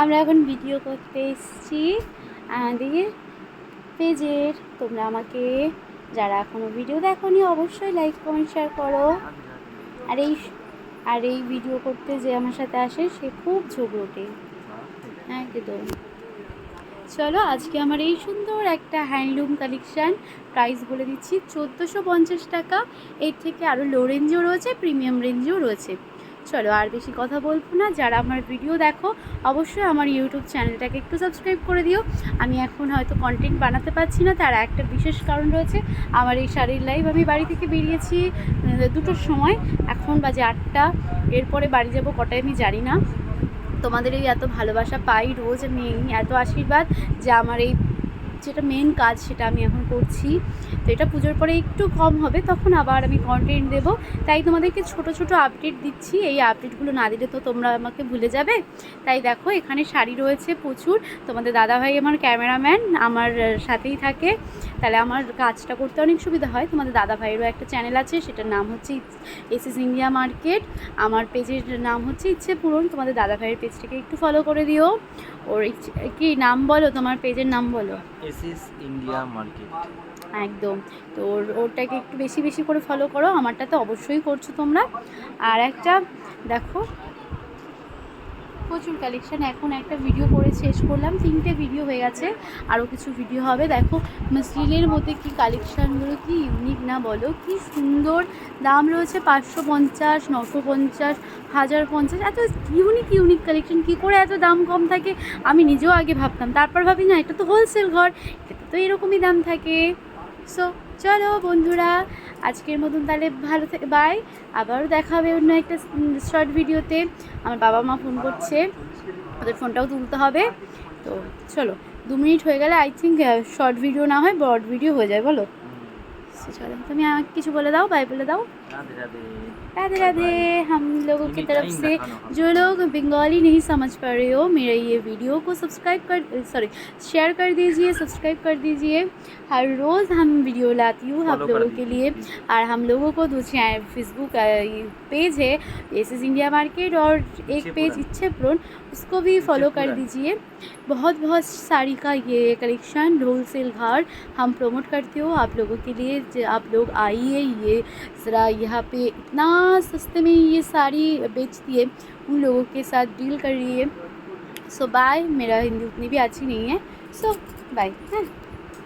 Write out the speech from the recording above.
আমরা এখন ভিডিও করতে এসেছি আমাদের পেজের। তোমরা আমাকে যারা এখনও ভিডিও দেখোনি, অবশ্যই লাইক কমেন্ট শেয়ার করো। আর এই আর এই ভিডিও করতে যে আমার সাথে আসে, সে খুব ঝগড়টে একদম। চলো, আজকে আমার এই সুন্দর একটা হ্যান্ডলুম কালেকশান প্রাইস বলে দিচ্ছি, চোদ্দোশো পঞ্চাশ টাকা। এর থেকে আরও লো রেঞ্জও রয়েছে প্রিমিয়াম রেঞ্জও রয়েছে। চলো আর বেশি কথা বলব না। যারা আমার ভিডিও দেখো, অবশ্যই আমার ইউটিউব চ্যানেলটাকে একটু সাবস্ক্রাইব করে দিও। আমি এখন হয়তো কন্টেন্ট বানাতে পারছি না, তার একটা বিশেষ কারণ রয়েছে, আমার এই শাড়ির লাইভ আমি বাড়ি থেকে বেরিয়েছি দুটোর সময়। এখন বাজে আটটা, এরপরে বাড়ি যাব কটায় আমি জানি না। তোমাদের এই এত ভালোবাসা পাই, রোজ আমি এত আশীর্বাদ যে আমার এই যেটা মেন কাজ সেটা আমি এখন করছি। তো এটা পুজোর পরে একটু কম হবে, তখন আবার আমি কন্টেন্ট দেব। তাই তোমাদেরকে ছোট ছোট আপডেট দিচ্ছি। এই আপডেটগুলো না দিলে তো তোমরা আমাকে ভুলে যাবে। তাই দেখো, এখানে শাড়ি রয়েছে প্রচুর। তোমাদের দাদাভাই আমার ক্যামেরাম্যান আমার সাথেই থাকে। তাহলে আমার কাজটা করতে অনেক সুবিধা হয়। তোমাদের দাদাভাইয়েরও একটা চ্যানেল আছে সেটার নাম হচ্ছে এস এস ইন্ডিয়া মার্কেট আমার পেজের নাম হচ্ছে ইচ্ছে পূরণ। তোমাদের দাদাভাইয়ের পেজটাকে একটু ফলো করে দিও। ওর কি নাম বলো? তোমার পেজের নাম বলো। এসিস ইন্ডিয়া মার্কেট একদম। তো ওর ওরটাকে একটু বেশি বেশি করে ফলো করো। আমারটা তো অবশ্যই করছ তোমরা। আর একটা দেখো প্রচুর কালেকশান এখন একটা ভিডিও করে শেষ করলাম। তিনটে ভিডিও হয়ে গেছে। আরও কিছু ভিডিও হবে। দেখো মসলিনের মধ্যে কি কালেকশানগুলো কি ইউনিক না বলো? কি সুন্দর দাম রয়েছে। পাঁচশো পঞ্চাশ, নশো পঞ্চাশ, হাজার পঞ্চাশ। এত ইউনিক ইউনিক কালেকশন কী করে এত দাম কম থাকে? আমি নিজেও আগে ভাবতাম। তারপর ভাবি, না, এটা তো হোলসেল ঘর। এটাতে তো এরকমই দাম থাকে। সো চলো বন্ধুরা আজকের মতন তাহলে ভালো থেকে বাই আবারও দেখা হবে অন্য একটা শর্ট ভিডিওতে আমার বাবা মা ফোন করছে। ওদের ফোনটাও তুলতে হবে। তো চলো, দু মিনিট হয়ে গেলে আই থিঙ্ক শর্ট ভিডিও না হয় ব্রড ভিডিও হয়ে যায়, বলো। So, চলো তুমি আমাকে কিছু বলে দাও বাই বলে দাও রাধে রাধে राधे राधे हम लोगों की Anytime तरफ से दिखाना होगा। जो लोग बंगाली नहीं समझ पा रहे हो मेरे ये वीडियो को सब्सक्राइब कर सॉरी शेयर कर दीजिए सब्सक्राइब कर दीजिए हर रोज़ हम वीडियो लाती हूँ आप Follow कर लोगों के लिए दीजिए। और हम लोगों को दूसरे फेसबुक पेज है एस एस इंडिया मार्केट और एक पेज इच्छेपुरम। इच्छे पूर्ण उसको भी फॉलो कर इच्छेपुरम। दीजिए बहुत बहुत साड़ी का ये कलेक्शन होलसेल घर हम प्रमोट करते हो आप लोगों के लिए ज- आप लोग आइए, ये ज़रा यहाँ पे इतना सस्ते में ये साड़ी बेचती है, उन लोगों के साथ डील कर रही है। सो बाय मेरा हिंदी उतनी भी अच्छी नहीं है। सो बाय हाँ।